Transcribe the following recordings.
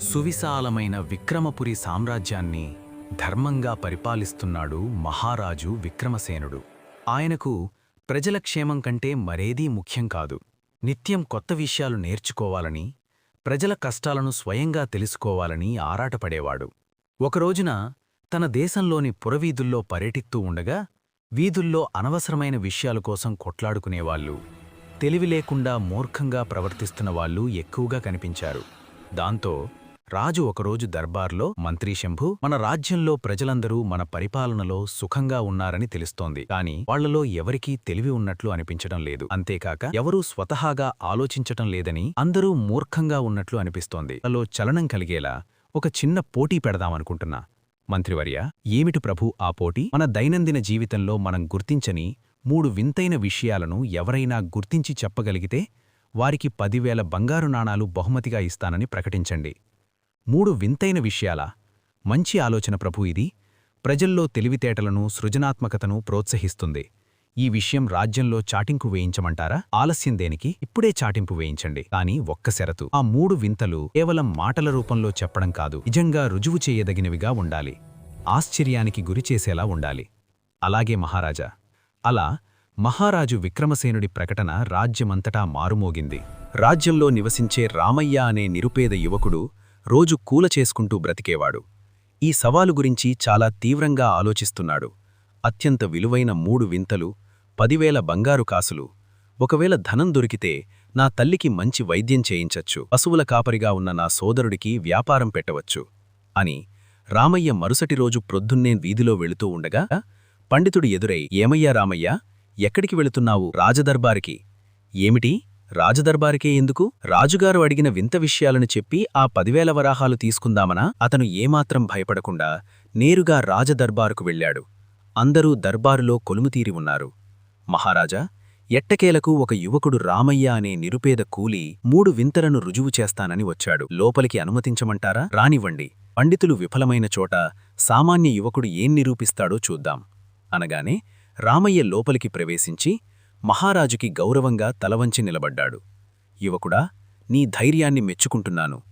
సువిశాలమైన విక్రమపురి సామ్రాజ్యాన్ని ధర్మంగా పరిపాలిస్తున్నాడు మహారాజు విక్రమసేనుడు. ఆయనకు ప్రజల క్షేమం కంటే మరేదీ ముఖ్యం కాదు. నిత్యం కొత్త విషయాలు నేర్చుకోవాలని ప్రజల కష్టాలను స్వయంగా తెలుసుకోవాలని ఆరాటపడేవాడు. ఒకరోజున తన దేశంలోని పురవీధుల్లో పర్యటిస్తూ ఉండగా వీధుల్లో అనవసరమైన విషయాల కోసం కొట్లాడుకునేవాళ్ళు. తెలివి లేకుండా మూర్ఖంగా ప్రవర్తిస్తున్న వాళ్ళు ఎక్కువగా కనిపించారు. దాంతో రాజు ఒకరోజు దర్బార్లో మంత్రి శంభు మన రాజ్యంలో ప్రజలందరూ మన పరిపాలనలో సుఖంగా ఉన్నారని తెలుస్తోంది. కాని వాళ్ళలో ఎవరికీ తెలివి ఉన్నట్లు అనిపించడం లేదు. అంతేకాక ఎవరూ స్వతహాగా ఆలోచించటం లేదని అందరూ మూర్ఖంగా ఉన్నట్లు అనిపిస్తోంది. అలో చలనం కలిగేలా ఒక చిన్న పోటీ పెడదామనుకుంటున్నా మంత్రివర్య ఏమిటి ప్రభు ఆ పోటీ? మన దైనందిన జీవితంలో మనం గుర్తించని మూడు వింతైన విషయాలను ఎవరైనా గుర్తించి చెప్పగలిగితే వారికి పదివేల బంగారు నాణాలు బహుమతిగా ఇస్తానని ప్రకటించండి. మూడు వింతైన విషయాలా. మంచి ఆలోచన ప్రభు ఇది. ప్రజల్లో తెలివితేటలను సృజనాత్మకతను ప్రోత్సహిస్తుంది. ఈ విషయం రాజ్యంలో చాటింపు వేయించమంటారా? ఆలస్యం దేనికి? ఇప్పుడే చాటింపు వేయించండి. కాని ఒక్క షరతు. ఆ మూడు వింతలు కేవలం మాటల రూపంలో చెప్పడం కాదు. నిజంగా రుజువు చేయదగినవిగా ఉండాలి. ఆశ్చర్యానికి గురిచేసేలా ఉండాలి. అలాగే మహారాజా అలా మహారాజు విక్రమసేనుడి ప్రకటన రాజ్యమంతటా మారుమోగింది. రాజ్యంలో నివసించే రామయ్య అనే నిరుపేద యువకుడు రోజు కూల చేసుకుంటూ బ్రతికేవాడు. ఈ సవాలు గురించి చాలా తీవ్రంగా ఆలోచిస్తున్నాడు. అత్యంత విలువైన మూడు వింతలు పదివేల బంగారు కాసులు. ఒకవేళ ధనం దొరికితే నా తల్లికి మంచి వైద్యం చేయించచ్చు. పశువుల కాపరిగా ఉన్న నా సోదరుడికి వ్యాపారం పెట్టవచ్చు అని రామయ్య మరుసటి రోజు ప్రొద్దున్నే వీధిలో వెళుతూ ఉండగా పండితుడు ఎదురై ఏమయ్యా రామయ్య ఎక్కడికి వెళుతున్నావు రాజదర్బారికి? ఏమిటి? రాజదర్బారికే ఎందుకు? రాజుగారు అడిగిన వింత విషయాలను చెప్పి ఆ పదివేల వరాహాలు తీసుకుందామనా? అతను ఏమాత్రం భయపడకుండా నేరుగా రాజదర్బారుకు వెళ్ళాడు. అందరూ దర్బారులో కొలుముతీరి ఉన్నారు. మహారాజా ఎట్టకేలకు ఒక యువకుడు రామయ్య అనే నిరుపేద కూలి మూడు వింతలను రుజువు చేస్తానని వచ్చాడు. లోపలికి అనుమతించమంటారా? రానివ్వండి. పండితులు విఫలమైన చోట సామాన్య యువకుడు ఏం నిరూపిస్తాడో చూద్దాం. అనగానే రామయ్య లోపలికి ప్రవేశించి మహారాజుకి గౌరవంగా తలవంచి నిలబడ్డాడు. యువకుడా నీ ధైర్యాన్ని మెచ్చుకుంటున్నాను.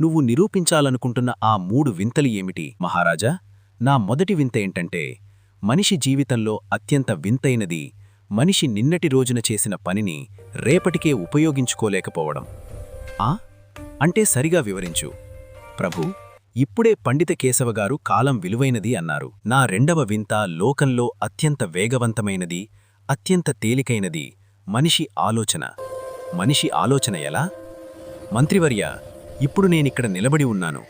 నువ్వు నిరూపించాలనుకుంటున్న ఆ మూడు వింతలు ఏమిటి? మహారాజా నా మొదటి వింత ఏంటంటే మనిషి జీవితంలో అత్యంత వింతైనది మనిషి నిన్నటి రోజున చేసిన పనిని రేపటికే ఉపయోగించుకోలేకపోవడం. ఆ? అంటే సరిగా వివరించు. ప్రభు ఇప్పుడే పండిత కేశవగారు కాలం విలువైనది అన్నారు. నా రెండవ వింత లోకంలో అత్యంత వేగవంతమైనది అత్యంత తేలికైనది మనిషి ఆలోచన. మనిషి ఆలోచన ఎలా? మంత్రివర్య ఇప్పుడు నేనిక్కడ నిలబడి ఉన్నాను.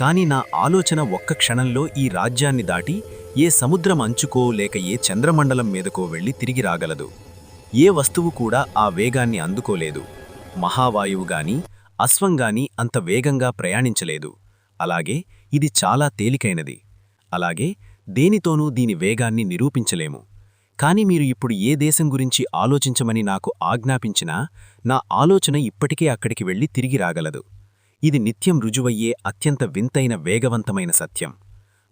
కాని నా ఆలోచన ఒక్క క్షణంలో ఈ రాజ్యాన్ని దాటి ఏ సముద్రం అంచుకో లేక ఏ చంద్రమండలం మీదకో వెళ్ళి తిరిగి రాగలదు. ఏ వస్తువు కూడా ఆ వేగాన్ని అందుకోలేదు. మహావాయువుగాని అశ్వంగాని అంత వేగంగా ప్రయాణించలేదు. అలాగే ఇది చాలా తేలికైనది. అలాగే దేనితోనూ దీని వేగాన్ని నిరూపించలేము. కాని మీరు ఇప్పుడు ఏ దేశం గురించి ఆలోచించమని నాకు ఆజ్ఞాపించినా నా ఆలోచన ఇప్పటికే అక్కడికి వెళ్ళి తిరిగి రాగలదు. ఇది నిత్యం రుజువయ్యే అత్యంత వింతైన వేగవంతమైన సత్యం.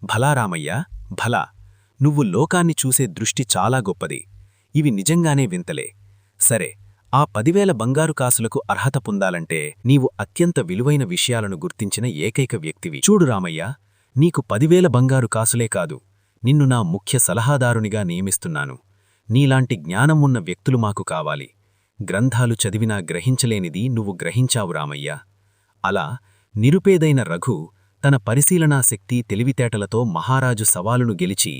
భలారామయ్య భలా నువ్వు లోకాన్ని చూసే దృష్టి చాలా గొప్పది. ఇవి నిజంగానే వింతలే. సరే ఆ పదివేల బంగారు కాసులకు అర్హత పొందాలంటే నీవు అత్యంత విలువైన విషయాలను గుర్తించిన ఏకైక వ్యక్తివి. చూడు రామయ్య నీకు పదివేల బంగారు కాసులే కాదు. నిన్ను నా ముఖ్య సలహాదారునిగా నియమిస్తున్నాను. నీలాంటి జ్ఞానం ఉన్న వ్యక్తులు మాకు కావాలి. గ్రంథాలు చదివినా గ్రహించలేనిది నువ్వు గ్రహించావు రామయ్య. అలా నిరుపేదైన రఘు తన పరిశీలనాశక్తి తెలివితేటలతో మహారాజు సవాలును గెలిచి